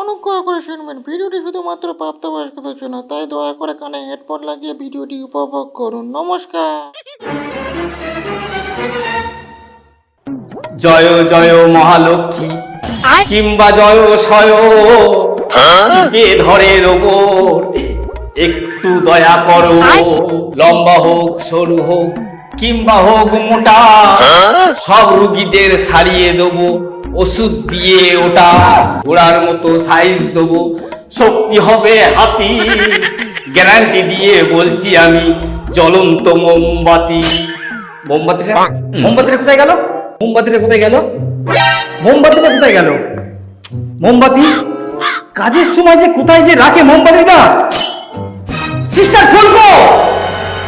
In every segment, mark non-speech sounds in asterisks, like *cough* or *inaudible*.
অনুগ্রহ করে শুনবেন ভিডিওটি শুধুমাত্র প্রাপ্তবয়স্কদের জন্য তাই দয়া করে কানে হেডফোন লাগিয়ে ভিডিওটি উপভোগ করুন। নমস্কার। জয় জয় মহালক্ষ্মী কিংবা জয় সয় কে ধরে ওপর একটু দয়া করো। লম্বা হোক সরু হোক কিংবা হোক মোটা সব রুগীদের সারিয়ে দেবো ওষুধ দিয়ে ওটা ঘোড়ার মতো সাইজ দেবো। শক্তি হবে হাতি গ্যারান্টি দিয়ে বলছি আমি জ্বলন্ত মোমবাতি। মোমবাতিটা মোমবাতিটা কোথায় গেল? মোমবাতিটা কোথায় গেল? মোমবাতিটা কোথায় গেল? মোমবাতি? কাজের সময় যে কোথায় যে রাখে মোমবাতিটা? সিস্টার ফুলকো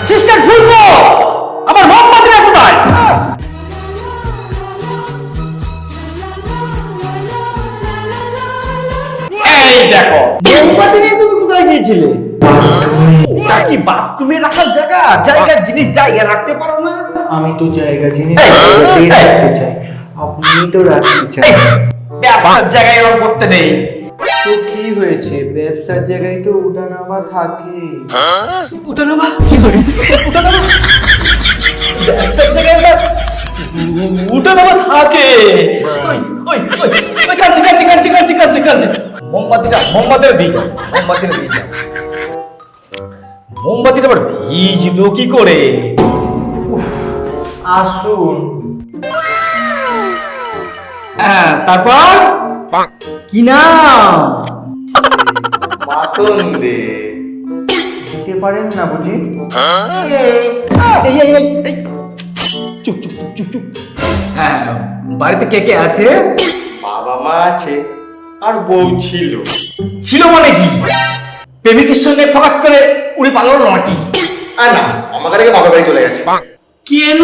সিস্টার ফুলকো এই দেখো। মোমবাতি নিয়ে তুমি কোথায় গিয়েছিলে? ওটা কি বাথরুমে রাখার জায়গা? জায়গার জিনিস জায়গা রাখতে পারো না? আমি তো জায়গা জিনিস রাখতে চাই। আপনি তো রাখতে চান। এই, ব্যবসার জায়গায় এরকম করতে নেই। তো কি হয়েছে? ব্যবসার জায়গায় তো উঠানামা থাকে। উঠানামা? উঠানামা? ব্যবসার জায়গায় উঠানামা থাকে। ওই ওই ওই ওই কাঁদছে কাঁদছে কাঁদছে কাঁদছে কাঁদছে কাঁদছে। মোমবাতিটা যা মোমবাতিটা দিয়ে যা মোমবাতিটা আবার ভিজলো কি করে? আসুন। হ্যাঁ তারপর? কি নাম? বাটন দে। দিতে পারেন না বুঝি? চুপ চুপ চুপ চুপ চুপ। হ্যাঁ বাড়িতে কে কে আছে? বাবা মা আছে। আর বউ ছিল। ছিল মানে কি? প্রেমিকের সঙ্গে ফকাত করে উড়ে পালালো নাকি? আর না আমাকে রেখে বাবার বাড়ি চলে গেছে। কেন?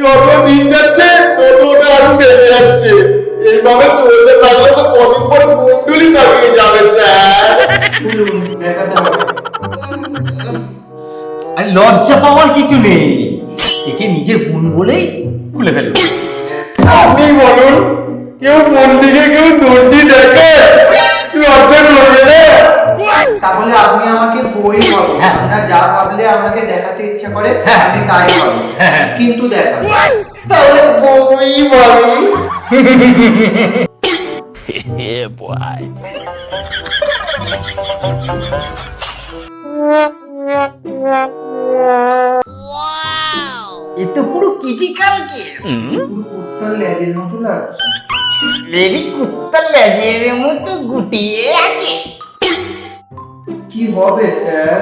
যত দিন যাচ্ছে তত ওটা আরও বেড়ে যাচ্ছে। এইভাবে চলতে থাকলে তো কদিন পর কুণ্ডুলি পাকিয়ে যাবে স্যার। লজ্জা পাওয়ার কিছু নেই। নিজের বোন বলেই খুলে ফেলল। আপনি বলুন কেউ মন দিকে কেউ দর্জি দেখে? লজ্জা করবে না? তাহলে আপনি আমাকে বই বলো। হ্যাঁ। যা ভাবলে আমাকে দেখাতে ইচ্ছা করে হ্যাঁ। আমি তাই বলো। হ্যাঁ। কিন্তু দেখা। তাহলে বই বলো। *laughs* এ *laughs* পুরো ক্রিটিক্যাল কেস উত্তর লেজের মতো লাগছে রেডি কুত্তা লেজের মতো গুটিয়ে আছে। কি হবে স্যার?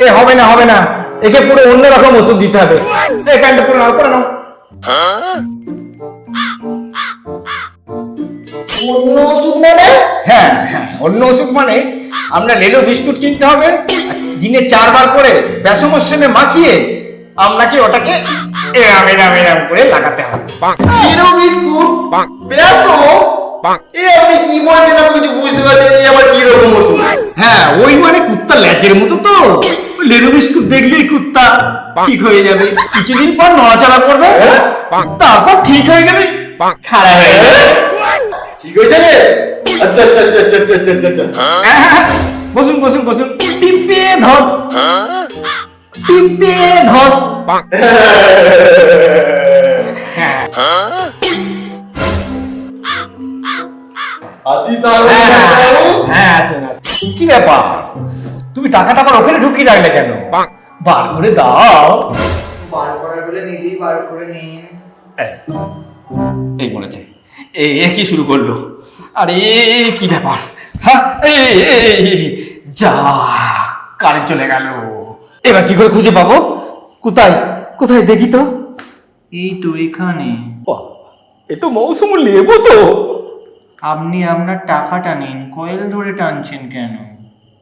এ হবে না হবে না। একে পুরো অন্যরকম ওষুধ দিতে হবে। এই প্যান্টটা পুরো নাও করে নাও। অন্য ওষুধ মানে? হ্যাঁ হ্যাঁ অন্য ওষুধ মানে আমরা লেলো বিস্কুট কিনতে হবে। দিনে চারবার করে বেসমের সঙ্গে মাখিয়ে আপনাকে ওটাকে এরাম এরাম এরাম করে লাগাতে হবে। Hero biscuit? বেসো এ আপনি কি বলছেন? আমি কিছু বুঝতে পারছি না এই আবার কি রকম ওষুধ? হ্যাঁ ওই মানে কুত্তা ল্যাচের মতো তো। ওই বিস্কুট দেখলেই কুত্তা ঠিক হয়ে যাবে। কিছুদিন পর নড়াচড়া করবে। তারপর ঠিক হয়ে যাবে। খারাপ হয়ে যাবে। ঠিক হয়েছে রে? আচ্ছা আচ্ছা আচ্ছা আচ্ছা আচ্ছা আচ্ছা আচ্ছা হ্যাঁ, হ্যাঁ, বসুন বসুন বসুন। টিপে ধর। টিপে ধর। হ্যাঁ আসেন আসেন কি ব্যাপার? তুমি টাকাটা আবার ওখানে ঢুকিয়ে রাখলে কেন? বার করে দাও। বার করার বলে নিজেই বার করে নিন। এই, বলেছে। এই এ কি শুরু করল? আরে কি ব্যাপার? হ্যাঁ যা কারেন্ট চলে গেল। এবার কি করে খুঁজে পাবো? কোথায়? কোথায় দেখি তো? এই তো এখানে। বাহ, এ তো মৌসুম লেবু তো। আপনি আপনার টাকাটা নিন কয়েল ধরে টানছেন কেন?